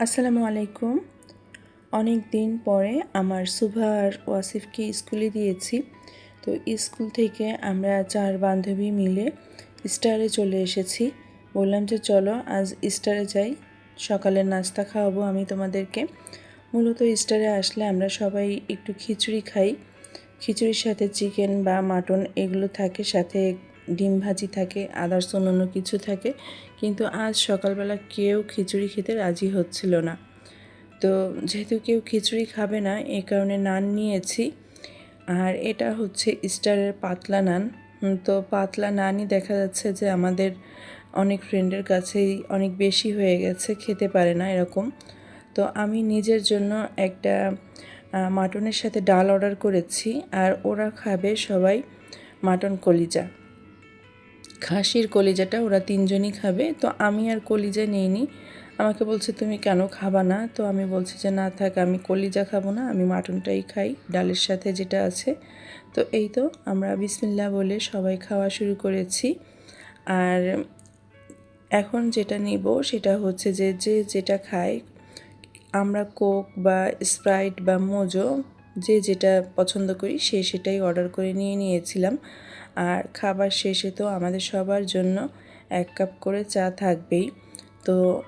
আসসালামু আলাইকুম। অনেক দিন পরে আমার সুভা আর ওয়াসিফকে স্কুলে দিয়েছি। তো স্কুল থেকে আমরা চার বান্ধবী মিলে স্টারে চলে এসেছি। বললাম যে, চলো, আজ স্টারে যাই। সকালের নাস্তা খাওয়াবো আমি তোমাদেরকে। মূলত স্টারে আসলে আমরা সবাই একটু খিচুড়ি খাই। খিচুড়ির সাথে চিকেন বা মাটন এগুলো থাকে, সাথে ডিম ভাজি থাকে আদার্স অন্য কিছু থাকে, কিন্তু আজ সকালবেলা কেউ খিচুড়ি খেতে রাজি হচ্ছিল না। তো যেহেতু কেউ খিচুড়ি খাবে না এই কারণে নান নিয়েছি। আর এটা হচ্ছে স্টারের পাতলা নান। তো পাতলা নানই দেখা যাচ্ছে যে আমাদের অনেক ফ্রেন্ডের কাছেই অনেক বেশি হয়ে গেছে, খেতে পারে না এরকম। তো আমি নিজের জন্য একটা মাটনের সাথে ডাল অর্ডার করেছি, আর ওরা খাবে সবাই মাটন কলিজা। খাসির কলিজাটা ওরা তিনজনই খাবে। তো আমি আর কলিজা নিইনি। আমাকে বলছে, তুমি কেন খাবা না? তো আমি বলছি যে, না থাক, আমি কলিজা খাব না, আমি মাটনটাই খাই, ডালের সাথে যেটা আছে। তো এই তো আমরা বিসমিল্লা বলে সবাই খাওয়া শুরু করেছি। আর এখন যেটা নিব সেটা হচ্ছে যে যে যেটা খায়, আমরা কোক বা স্প্রাইট বা মোজো, যে যেটা পছন্দ করি সে সেটাই অর্ডার করে নিয়ে নিয়েছিলাম। আর খাবার শেষে তো আমাদের সবার জন্য এক কাপ করে চা থাকবেই। তো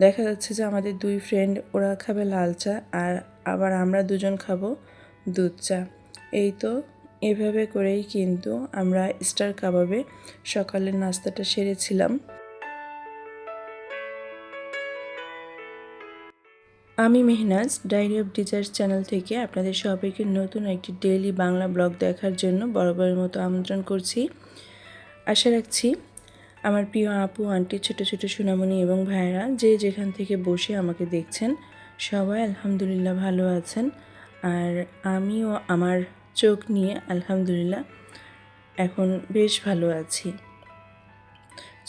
দেখা যাচ্ছে যে আমাদের দুই ফ্রেন্ড ওরা খাবে লাল চা আর আবার আমরা দুজন খাব দুধ চা। এই তো এভাবে করেই কিন্তু আমরা স্টার কাবাবে সকালের নাস্তাটা সেরেছিলাম। আমি Mehnaz, diary of teachers channel থেকে আপনাদের সবাইকে নতুন একটি ডেইলি বাংলা ব্লগ দেখার জন্য বরাবরের মতো আমন্ত্রণ করছি। আশা রাখছি আমার প্রিয় আপু, আন্টি, ছোট ছোট সুনামণি এবং ভাইয়েরা যে যেখান থেকে বসে আমাকে দেখছেন, সবাই আলহামদুলিল্লাহ ভালো আছেন। আর আমিও আমার চোখ নিয়ে আলহামদুলিল্লাহ এখন বেশ ভালো আছি।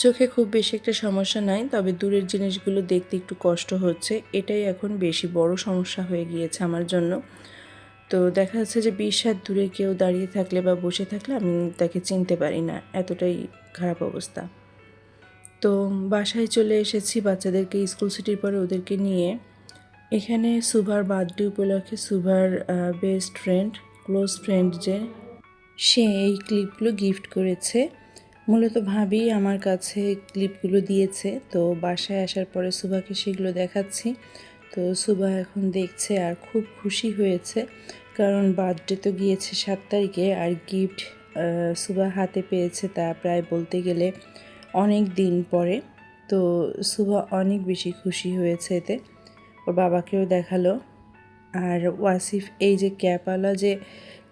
চোখে খুব বেশি একটা সমস্যা নাই, তবে দূরের জিনিসগুলো দেখতে একটু কষ্ট হচ্ছে। এটাই এখন বেশি বড় সমস্যা হয়ে গিয়েছে আমার জন্য। তো দেখা যাচ্ছে যে বিশ হাত দূরে কেউ দাঁড়িয়ে থাকলে বা বসে থাকলে আমি তাকে চিনতে পারি না, এতটাই খারাপ অবস্থা। তো বাসায় চলে এসেছি বাচ্চাদেরকে স্কুল ছুটির পরে ওদেরকে নিয়ে। এখানে সুভার বার্থডে উপলক্ষে সুভার বেস্ট ফ্রেন্ড ক্লোজ ফ্রেন্ড যে, সে এই ক্লিপগুলো গিফট করেছে। মূলত ভাবি আমার কাছে ক্লিপগুলো দিয়েছে, তো বাসায় আসার পরে সুভাকে সেগুলো দেখাচ্ছি। তো সুভা এখন দেখছে আর খুব খুশি হয়েছে, কারণ বার্থডে তো গিয়েছে সাত তারিখে আর গিফট সুভা হাতে পেয়েছে তা প্রায় বলতে গেলে অনেক দিন পরে। তো সুভা অনেক বেশি খুশি হয়েছে এতে। ওর বাবাকেও দেখাল। আর ওয়াসিফ, এই যে ক্যাপওয়ালা যে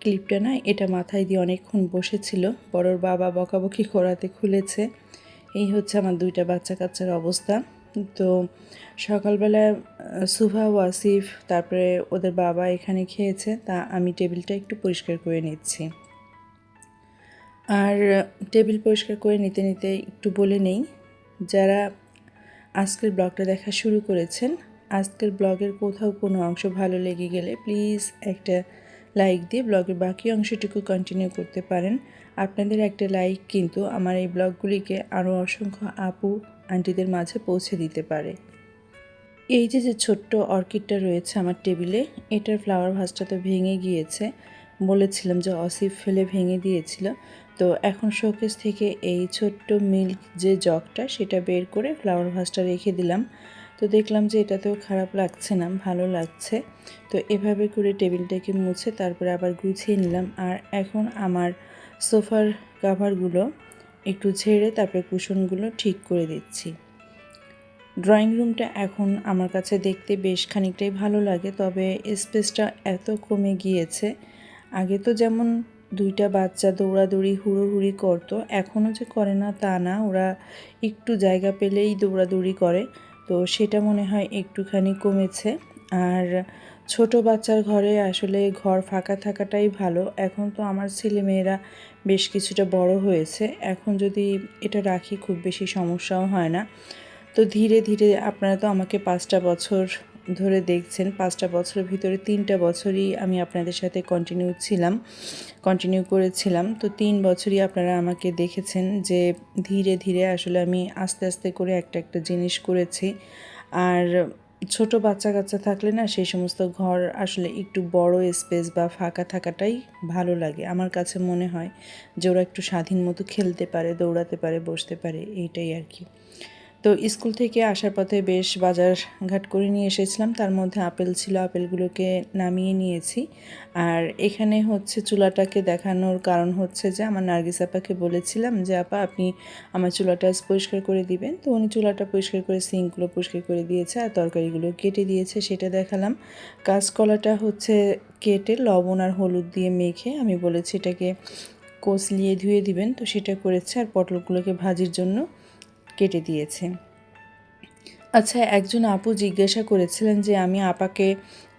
ক্লিপটা না এটা মাথায় দিয়ে অনেকক্ষণ বসেছিল। বড়োর বাবা বকাবকি করাতে খুলেছে। এই হচ্ছে আমার দুইটা বাচ্চা কাচ্চার অবস্থা। তো সকালবেলা সুভা, ওয়াসিফ, তারপরে ওদের বাবা এখানে খেয়েছে, তা আমি টেবিলটা একটু পরিষ্কার করে নিচ্ছি। আর টেবিল পরিষ্কার করে নিতে নিতে একটু বলে নেই, যারা আজকের ব্লগটা দেখা শুরু করেছেন, আজকের ব্লগের কোথাও কোনো অংশ ভালো লেগে গেলে প্লিজ একটা লাইক দিয়ে ব্লগের বাকি অংশটুকু কন্টিনিউ করতে পারেন। আপনাদের একটা লাইক কিন্তু আমার এই ব্লগগুলিকে আরও অসংখ্য আপু, আন্টিদের মাঝে পৌঁছে দিতে পারে। এই যে যে ছোট্ট অর্কিডটা রয়েছে আমার টেবিলে, এটার ফ্লাওয়ার ভাসটা তো ভেঙে গিয়েছে। বলেছিলাম যে অসিফ ফেলে ভেঙে দিয়েছিল। তো এখন শোকেস থেকে এই ছোট্ট মিল্ক যে জগটা সেটা বের করে ফ্লাওয়ার ভাসটা রেখে দিলাম। তো দেখলাম যে এটাতেও খারাপ লাগছে না, ভালো লাগছে। তো এভাবে করে টেবিলটাকে মুছে তারপরে আবার গুছিয়ে নিলাম। আর এখন আমার সোফার কাভারগুলো একটু ঝেড়ে তারপরে কুশনগুলো ঠিক করে দিচ্ছি। ড্রয়িং রুমটা এখন আমার কাছে দেখতে বেশ খানিকটাই ভালো লাগে, তবে স্পেসটা এত কমে গিয়েছে। আগে তো যেমন দুইটা বাচ্চা দৌড়াদৌড়ি, হুড়োহুড়ি করতো, এখনও যে করে না তা না। ওরা একটু জায়গা পেলেই দৌড়াদৌড়ি করে। তো সেটা মনে হয় একটুখানি কমেছে। আর ছোট বাচ্চার ঘরে আসলে ঘর ফাঁকা থাকাটাই ভালো। এখন তো আমার ছেলে মেয়েরা বেশ কিছুটা বড় হয়েছে। এখন যদি এটা রাখি খুব বেশি সমস্যাও হয় না। তো ধীরে ধীরে আপনারা তো আমাকে পাঁচটা বছর ধরে দেখছেন, পাঁচটা বছরের ভিতরে তিনটা বছরই আমি আপনাদের সাথে কন্টিনিউ ছিলাম কন্টিনিউ করেছিলাম। তো তিন বছরই আপনারা আমাকে দেখেছেন যে ধীরে ধীরে আসলে আমি আস্তে আস্তে করে একটা একটা জিনিস করেছি। আর ছোট বাচ্চা কাচ্চা থাকলে না সেই সমস্ত ঘর আসলে একটু বড় স্পেস বা ফাঁকা থাকাটাই ভালো লাগে। আমার কাছে মনে হয় যে ওরা একটু স্বাধীন মতো খেলতে পারে, দৌড়াতে পারে, বসতে পারে, এইটাই আর কি। তো স্কুল থেকে আসার পথে বেশ বাজার ঘাট করে নিয়ে এসেছিলাম। তার মধ্যে আপেল ছিল, আপেলগুলোকে নামিয়ে নিয়েছি। আর এখানে হচ্ছে চুলাটাকে দেখানোর কারণ হচ্ছে যে আমার নার্গিস আপাকে বলেছিলাম যে, আপা, আপনি আমার চুলাটা পরিষ্কার করে দিবেন। তো উনি চুলাটা পরিষ্কার করে, সিঙ্কগুলো পরিষ্কার করে দিয়েছে আর তরকারিগুলো কেটে দিয়েছে, সেটা দেখালাম। কাঁচকলাটা হচ্ছে কেটে লবণ আর হলুদ দিয়ে মেখে আমি বলেছি এটাকে কষলিয়ে ধুয়ে দিবেন। তো সেটা করেছে আর পটলগুলোকে ভাজির জন্য। কেটে দিয়েছে। আচ্ছা একজন আপু জিজ্ঞাসা করেছিলেন যে আমি আপাকে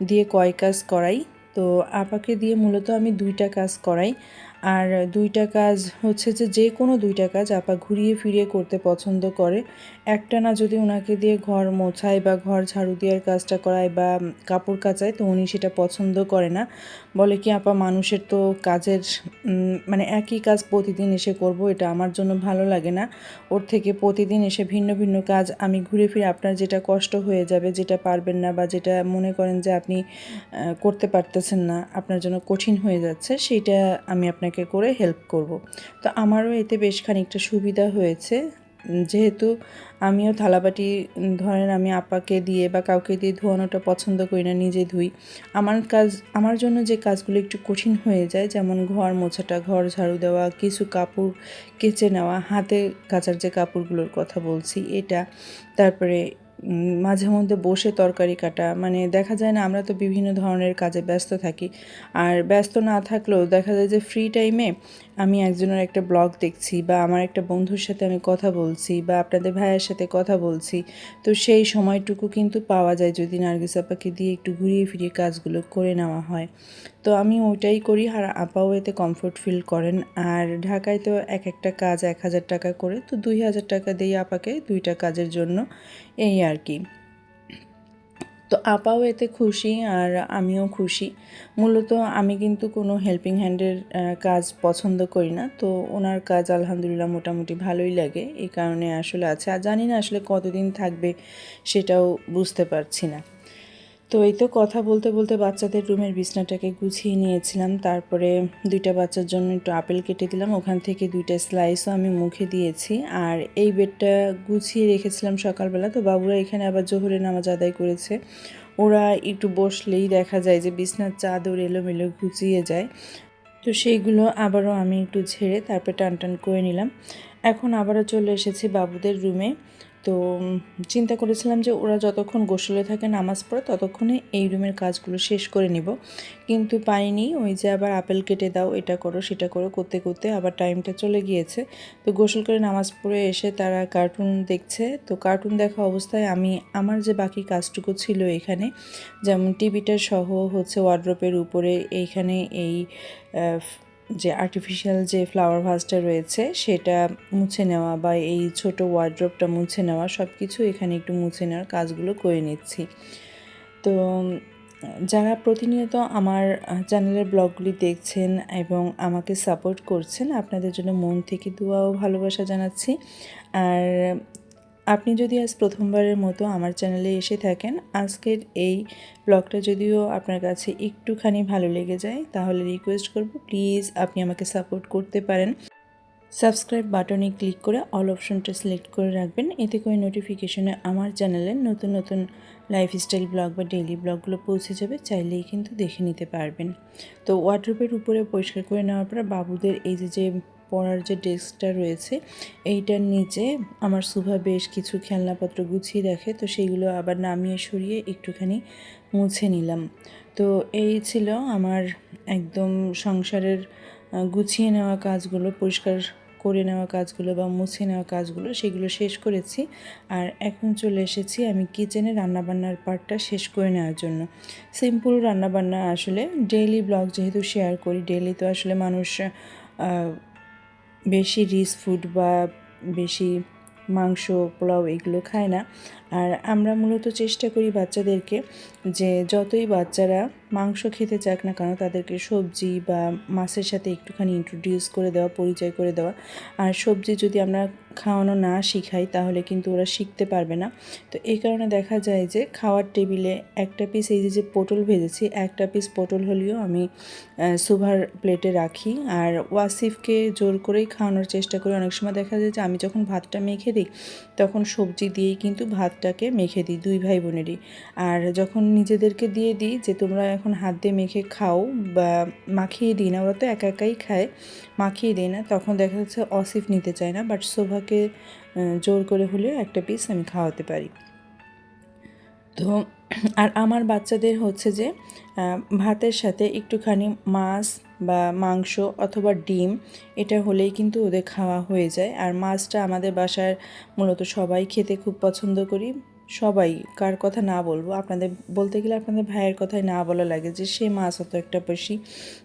দিয়ে কয় কাজ করাই? তো আপাকে দিয়ে মূলত আমি দুইটা কাজ করাই। আর দুইটা কাজ হচ্ছে যে যে কোনো দুইটা কাজ আপা ঘুরিয়ে ফিরিয়ে করতে পছন্দ করে। একটা না যদি ওনাকে দিয়ে ঘর মোছায় বা ঘর ঝাড়ু দেওয়ার কাজটা করায় বা কাপড় কাচায়, তো উনি সেটা পছন্দ করে না। বলে কি, আপা, মানুষের তো কাজের মানে একই কাজ প্রতিদিন এসে করব, এটা আমার জন্য ভালো লাগে না। ওর থেকে প্রতিদিন এসে ভিন্ন ভিন্ন কাজ আমি ঘুরে ফিরে আপনার যেটা কষ্ট হয়ে যাবে, যেটা পারবেন না বা যেটা মনে করেন যে আপনি করতে পারতেছেন না, আপনার জন্য কঠিন হয়ে যাচ্ছে সেইটা আমি আপনাকে করে হেল্প করব। তো আমারও এতে বেশ খানিকটা সুবিধা হয়েছে। যেহেতু আমিও থালাবাটি, ধরেন আমি আপাকে দিয়ে বা কাউকে দিয়ে ধোয়ানোটা পছন্দ করি না, নিজে ধুই। আমার কাজ, আমার জন্য যে কাজগুলো একটু কঠিন হয়ে যায়, যেমন ঘর মোছাটা, ঘর ঝাড়ু দেওয়া, কিছু কাপড় কেচে নেওয়া, হাতে কাচার যে কাপড়গুলোর কথা বলছি, এটা, তারপরে মাঝে মধ্যে বসে তরকারি কাটা। মানে দেখা যায় না, আমরা তো বিভিন্ন ধরনের কাজে ব্যস্ত থাকি। আর ব্যস্ত না থাকলেও দেখা যায় যে ফ্রি টাইমে আমি একজনের একটা ব্লগ দেখছি বা আমার একটা বন্ধুর সাথে আমি কথা বলছি বা আপনাদের ভাইয়ের সাথে কথা বলছি, তো সেই সময়টুকু কিন্তু পাওয়া যায় যদি নার্গিস আপাকে দিয়ে একটু ঘুরিয়ে ফিরিয়ে কাজগুলো করে নেওয়া হয়। তো আমি ওইটাই করি আর আপাও এতে কমফোর্ট ফিল করেন। আর ঢাকায় তো এক একটা কাজ এক হাজার টাকা করে, তো দুই হাজার টাকা দিই আপাকে দুইটা কাজের জন্য এই আর কি। তো আপাও এতে খুশি আর আমিও খুশি। মূলত আমি কিন্তু কোনো হেল্পিং হ্যান্ডের কাজ পছন্দ করি না। তো ওনার কাজ আলহামদুলিল্লাহ মোটামুটি ভালোই লাগে। এই কারণে আসলে আছে। আর জানি না আসলে কতদিন থাকবে সেটাও বুঝতে পারছি না। তো এই তো কথা বলতে বলতে বাচ্চাদের রুমের বিছনাটাকে গুছিয়ে নিয়েছিলাম। তারপরে দুইটা বাচ্চার জন্য একটু আপেল কেটে দিলাম। ওখান থেকে দুইটা স্লাইসও আমি মুখে দিয়েছি। আর এই বেডটা গুছিয়ে রেখেছিলাম সকালবেলা। তো বাবুরা এখানে আবার জোহরে নামাজ আদায় করেছে। ওরা একটু বসলেই দেখা যায় যে বিছনার চাদর এলোমেলো গুছিয়ে যায়। তো সেইগুলো আবারও আমি একটু ঝেড়ে তারপরে টান টান করে নিলাম। এখন আবারও চলে এসেছি বাবুদের রুমে তো চিন্তা করেছিলাম যে ওরা যতক্ষণ গোসলে থাকে, নামাজ পড়ে, ততক্ষণে এই রুমের কাজগুলো শেষ করে নিব। কিন্তু পাইনি, ওই যে আবার আপেল কেটে দাও, এটা করো, সেটা করো, করতে করতে আবার টাইমটা চলে গিয়েছে। তো গোসল করে নামাজ পড়ে এসে তারা কার্টুন দেখছে। তো কার্টুন দেখা অবস্থায় আমি, আমার যে বাকি কাজটুকু ছিল এখানে, যেমন টিভিটা সহ হচ্ছে ওয়ার্ড্রপের উপরে, এইখানে এই যে আর্টিফিশিয়াল যে ফ্লাওয়ার ভাসটা রয়েছে, সেটা মুছে নেওয়া বা এই ছোট ওয়ার্ড্রপটা মুছে নেওয়া সব কিছু এখানে একটু মুছে নেওয়ার কাজগুলো করে নিচ্ছি। তো, যারা প্রতিনিয়ত আমার চ্যানেলের ব্লগগুলি দেখছেন এবং আমাকে সাপোর্ট করছেন, আপনাদের জন্য মন থেকে দোয়া ও ভালোবাসা জানাচ্ছি। আর আপনি যদি আজ প্রথমবারের মতো আমার চ্যানেলে এসে থাকেন, আজকের এই ব্লগটা যদিও আপনার কাছে একটুখানি ভালো লেগে যায়, তাহলে রিকোয়েস্ট করব প্লিজ আপনি আমাকে সাপোর্ট করতে পারেন। সাবস্ক্রাইব বাটনে ক্লিক করে অল অপশনটা সিলেক্ট করে রাখবেন, এতে করে নোটিফিকেশনে আমার চ্যানেলে নতুন নতুন লাইফস্টাইল ব্লগ বা ডেইলি ব্লগগুলো পৌঁছে যাবে, চাইলেই কিন্তু দেখে নিতে পারবেন। তো ওয়ার্ড্রোপের উপরে পরিষ্কার করে নেওয়ার পর বাবুদের এই যে যে পড়ার যে ডেস্কটা রয়েছে, এইটার নিচে আমার সুভা বেশ কিছু খেলনাপত্র গুছিয়ে রাখে, তো সেইগুলো আবার নামিয়ে সরিয়ে একটুখানি মুছে নিলাম। তো এই ছিল আমার একদম সংসারের গুছিয়ে নেওয়া কাজগুলো, পরিষ্কার করে নেওয়া কাজগুলো বা মুছে নেওয়া কাজগুলো, সেগুলো শেষ করেছি। আর এখন চলে এসেছি আমি কিচেনে রান্নাবান্নার পার্টটা শেষ করে নেওয়ার জন্য। সিম্পল রান্নাবান্না আসলে ডেইলি ব্লগ যেহেতু শেয়ার করি ডেইলি তো আসলে মানুষ বেশি রিচ ফুড বা বেশি মাংস, পোলাও এগুলো খায় না। আর আমরা মূলত চেষ্টা করি বাচ্চাদেরকে যে যতই বাচ্চারা মাংস খেতে চাক না কেন, তাদেরকে সবজি বা মাছের সাথে একটুখানি ইন্ট্রোডিউস করে দেওয়া, পরিচয় করে দেওয়া। আর সবজি যদি আমরা খাওয়ানো না শিখাই, তাহলে কিন্তু ওরা শিখতে পারবে না। তো এই কারণে দেখা যায় যে, খাওয়ার টেবিলে একটা পিস এই যে পটল ভেজেছি, একটা পিস পটল হলেও আমি সুভার প্লেটে রাখি। আর ওয়াসিফকে জোর করেই খাওয়ানোর চেষ্টা করি। অনেক সময় দেখা যায় যে, আমি যখন ভাতটা মেখে দিই, তখন সবজি দিয়েই কিন্তু ভাতটাকে মেখে দিই, দুই ভাই বোনেরই। আর যখন নিজেদেরকে দিয়ে দিই যে, তোমরা এখন হাত দিয়ে মেখে খাও বা মাখিয়ে দিই না, ওরা তো একা একাই খায়, মাখিয়ে দিই না, তখন দেখা যাচ্ছে অসিফ নিতে চায় না বাট শোভাকে জোর করে হলেও একটা পিস আমি খাওয়াতে পারি। তো, আর আমার বাচ্চাদের হচ্ছে যে ভাতের সাথে একটুখানি মাছ বা মাংস অথবা ডিম, এটা হলেই কিন্তু ওদের খাওয়া হয়ে যায়। আর মাছটা আমাদের বাসার মূলত সবাই খেতে খুব পছন্দ করি। সবাই কার কথা না বলব, আপনাদের বলতে গেলে আপনাদের ভাইয়ের কথাই না বলা লাগে যে সে মাছ অত একটা বেশি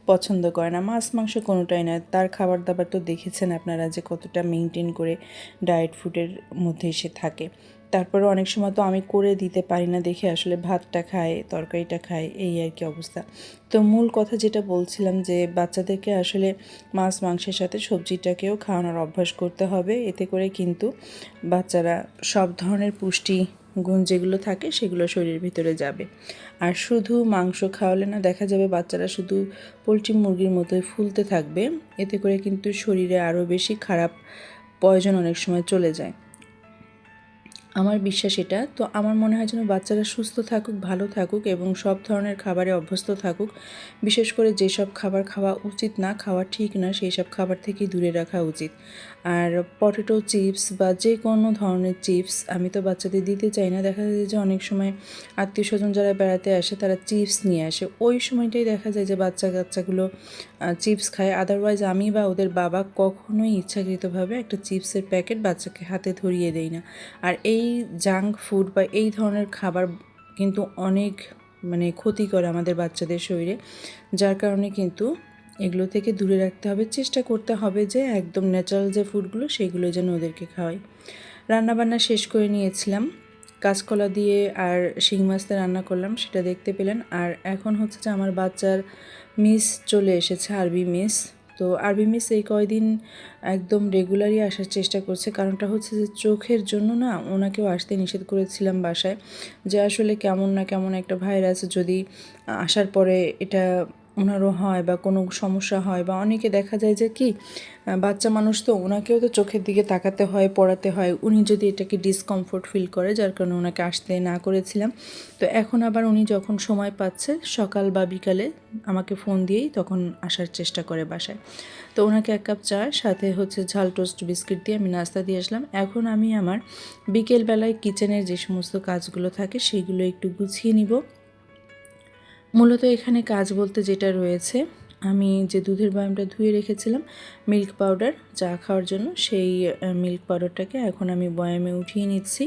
পছন্দ করে না। মাছ, মাংস কোনোটাই না তার খাবার দাবার তো দেখেছেন আপনারা যে কতটা মেনটেন করে ডায়েট ফুডের মধ্যে সে থাকে। তারপরে অনেক সময় তো আমি করে দিতে পারি না, দেখে আসলে ভাতটা খায়, তরকারিটা খায়, এই আর কি অবস্থা। তো মূল কথা যেটা বলছিলাম যে বাচ্চাদেরকে আসলে মাছ, মাংসের সাথে সবজিটাকেও খাওয়ানোর অভ্যাস করতে হবে। এতে করে কিন্তু বাচ্চারা সব ধরনের পুষ্টি গুণ যেগুলো থাকে সেগুলো শরীরের ভিতরে যাবে। আর শুধু মাংস খাওয়ালে না, দেখা যাবে বাচ্চারা শুধু পোলট্রি মুরগির মতোই ফুলতে থাকবে। এতে করে কিন্তু শরীরে আরও বেশি খারাপ পয়জন অনেক সময় চলে যায়। আমার বিশ্বাস এটা। তো আমার মনে হয় যেন বাচ্চারা সুস্থ থাকুক, ভালো থাকুক এবং সব ধরনের খাবারে অভ্যস্ত থাকুক। বিশেষ করে যেসব খাবার খাওয়া উচিত না, খাওয়া ঠিক না সেই সব খাবার থেকে দূরে রাখা উচিত। আর পটেটো চিপস বা যে কোনো ধরনের চিপস আমি তো বাচ্চাদের দিতে চাই না। দেখা যায় যে অনেক সময় আত্মীয় স্বজন যারা বেড়াতে আসে, তারা চিপস নিয়ে আসে। ওই সময়টাই দেখা যায় যে বাচ্চা কাচ্চাগুলো চিপস খায়। আদারওয়াইজ আমি বা ওদের বাবা কখনোই ইচ্ছাকৃতভাবে একটা চিপসের প্যাকেট বাচ্চাকে হাতে ধরিয়ে দেই না। আর এই জাঙ্ক ফুড বা এই ধরনের খাবার কিন্তু অনেক মানে ক্ষতি করে আমাদের বাচ্চাদের শরীরে। যার কারণে কিন্তু এগুলো থেকে দূরে রাখতে হবে, চেষ্টা করতে হবে যে একদম ন্যাচারাল যে ফুডগুলো সেগুলো যেন ওদেরকে খাওয়াই। রান্নাবান্না শেষ করে নিয়েছিলাম। কাঁচকলা দিয়ে আর শিং মাছটা রান্না করলাম, সেটা দেখতে পেলেন। আর এখন হচ্ছে যে আমার বাচ্চার মিস চলে এসেছে, আরবি মিস তো আরবি মিস এই কয়দিন একদম রেগুলারই আসার চেষ্টা করছে। কারণটা হচ্ছে যে চোখের জন্য না ওনাকেও আসতে নিষেধ করেছিলাম বাসায় যে আসলে কেমন না কেমন একটা ভাইরাস যদি আসার পরে এটা ওনারও হয় বা কোনো সমস্যা হয় বা অনেকে দেখা যায় যে কি বাচ্চা মানুষ তো ওনাকেও তো চোখের দিকে তাকাতে হয়, পড়াতে হয়। উনি যদি এটাকে ডিসকমফোর্ট ফিল করে, যার কারণে ওনাকে আসতে না করেছিলাম। তো এখন আবার উনি যখন সময় পাচ্ছে, সকাল বা বিকালে আমাকে ফোন দিয়েই তখন আসার চেষ্টা করে বাসায়। তো ওনাকে এক কাপ চা, সাথে হচ্ছে ঝাল টোস্ট বিস্কিট দিয়ে আমি নাস্তা দিয়ে আসলাম। এখন আমি আমার বিকেলবেলায় কিচেনের যে সমস্ত কাজগুলো থাকে সেইগুলো একটু গুছিয়ে নিব। মূলত এখানে কাজ বলতে যেটা রয়েছে, আমি যে দুধের বয়ামটা ধুয়ে রেখেছিলাম, মিল্ক পাউডার চা খাওয়ার জন্য সেই মিল্ক পাউডারটাকে এখন আমি বয়ামে উঠিয়ে নিচ্ছি।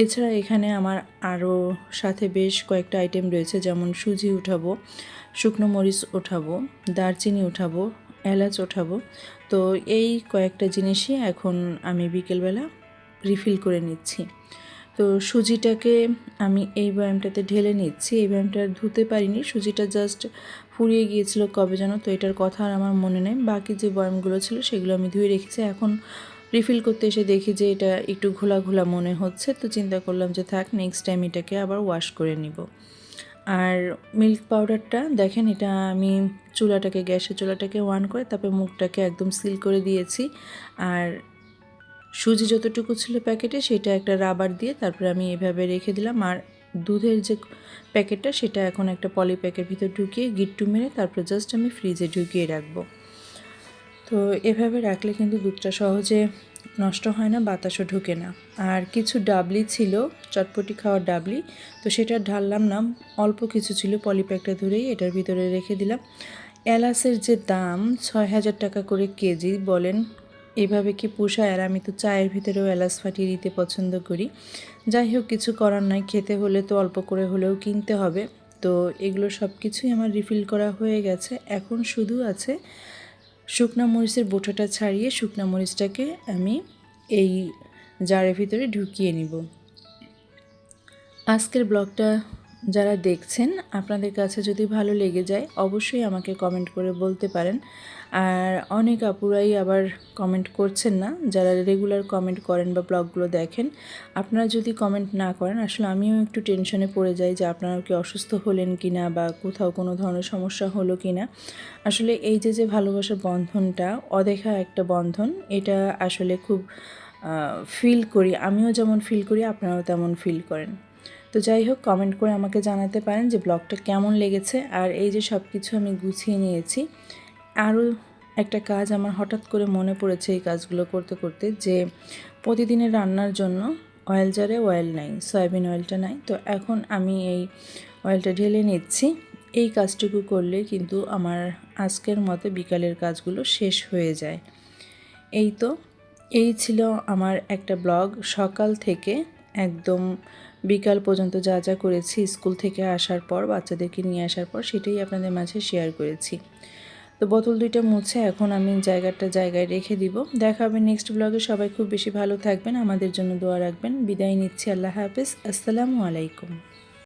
এছাড়া এখানে আমার আরও সাথে বেশ কয়েকটা আইটেম রয়েছে, যেমন সুজি উঠাবো, শুকনো মরিচ ওঠাবো, দারচিনি উঠাবো এলাচ ওঠাবো। তো এই কয়েকটা জিনিসই এখন আমি বিকেলবেলা রিফিল করে নিচ্ছি। তো সুজিটাকে আমি এই বয়ামটাতে ঢেলে নিচ্ছি। এই বয়ামটা ধুতে পারিনি। সুজিটা জাস্ট ফুরিয়ে গিয়েছিল কবে যেন তো এটার কথা আর আমার মনে নেই। বাকি যে বয়ামগুলো ছিল সেগুলো আমি ধুয়ে রেখেছি। এখন রিফিল করতে এসে দেখি যে এটা একটু ঘোলা ঘোলা মনে হচ্ছে। তো চিন্তা করলাম যে থাক নেক্সট টাইম এটাকে আবার ওয়াশ করে নিব। আর মিল্ক পাউডারটা দেখেন এটা আমি চুলাটাকে, গ্যাসের চুলাটাকে ওয়ান করে তারপরে মুখটাকে একদম সিল করে দিয়েছি। আর সুজি যতটুকু ছিল প্যাকেটে, সেটা একটা রাবার দিয়ে তারপরে আমি এভাবে রেখে দিলাম। আর দুধের যে প্যাকেটটা, সেটা এখন একটা পলি প্যাকের ভিতর ঢুকিয়ে গিট্টু মেরে তারপরে জাস্ট আমি ফ্রিজে ঢুকিয়ে রাখব। তো এভাবে রাখলে কিন্তু দুধটা সহজে নষ্ট হয় না, বাতাসও ঢুকে না। আর কিছু ডাবলি ছিল, চটপটি খাওয়ার ডাবলি, তো সেটা ঢাললাম না। অল্প কিছু ছিল পলিপ্যাকটা ধরেই এটার ভিতরে রেখে দিলাম। এলাচের যে দাম, ছয় হাজার টাকা করে কেজি বলেন এভাবে কি পোষায় আর আমি তো চায়ের ভিতরেও এলাচ ফাটিয়ে দিতে পছন্দ করি। যাই হোক, কিছু করার নাই, খেতে হলে তো অল্প করে হলেও কিনতে হবে। তো এগুলো সব কিছুই আমার রিফিল করা হয়ে গেছে। এখন শুধু আছে শুকনা মরিচের বোঁটাটা ছাড়িয়ে শুকনা মরিচটাকে আমি এই জারের ভিতরে ঢুকিয়ে নিব। আজকের ব্লগটা যারা দেখছেন, আপনাদের কাছে যদি ভালো লেগে যায়, অবশ্যই আমাকে কমেন্ট করে বলতে পারেন। আর অনেক আপুরাই আবার কমেন্ট করছেন না। যারা রেগুলার কমেন্ট করেন বা ব্লগগুলো দেখেন, আপনারা যদি কমেন্ট না করেন, আসলে আমিও একটু টেনশনে পড়ে যাই যে আপনারা কি অসুস্থ হলেন কি না বা কোথাও কোনো ধরনের সমস্যা হলো কি না আসলে এই যে যে ভালোবাসার বন্ধনটা, অদেখা একটা বন্ধন, এটা আসলে খুব ফিল করি। আমিও যেমন ফিল করি, আপনারাও তেমন ফিল করেন। তো যাই হোক কমেন্ট করে আমাকে জানাতে পারেন যে ব্লগটা কেমন লেগেছে। আর এই যে সব কিছু আমি গুছিয়ে নিয়েছি আরও একটা কাজ আমার হঠাৎ করে মনে পড়েছে এই কাজগুলো করতে করতে, যে প্রতিদিনের রান্নার জন্য অয়েল জারে অয়েল নাই সয়াবিন অয়েলটা নাই। তো এখন আমি এই অয়েলটা ঢেলে নিচ্ছি। এই কাজটুকু করলে কিন্তু আমার আজকের মতে বিকালের কাজগুলো শেষ হয়ে যায়। এই তো, এই ছিল আমার একটা ব্লগ। সকাল থেকে একদম বিকাল পর্যন্ত যা যা করেছি, স্কুল থেকে আসার পর, বাচ্চাদেরকে নিয়ে আসার পর, সেটাই আপনাদের মাঝে শেয়ার করেছি। তো বোতল দুইটা মুছে এখন আমি জায়গাটা জায়গায় রেখে দিব। দেখা হবে নেক্সট ব্লগে সবাই খুব বেশি ভালো থাকবেন। আমাদের জন্য দোয়া রাখবেন। বিদায় নিচ্ছি। আল্লাহ হাফিজ। আসসালামু আলাইকুম।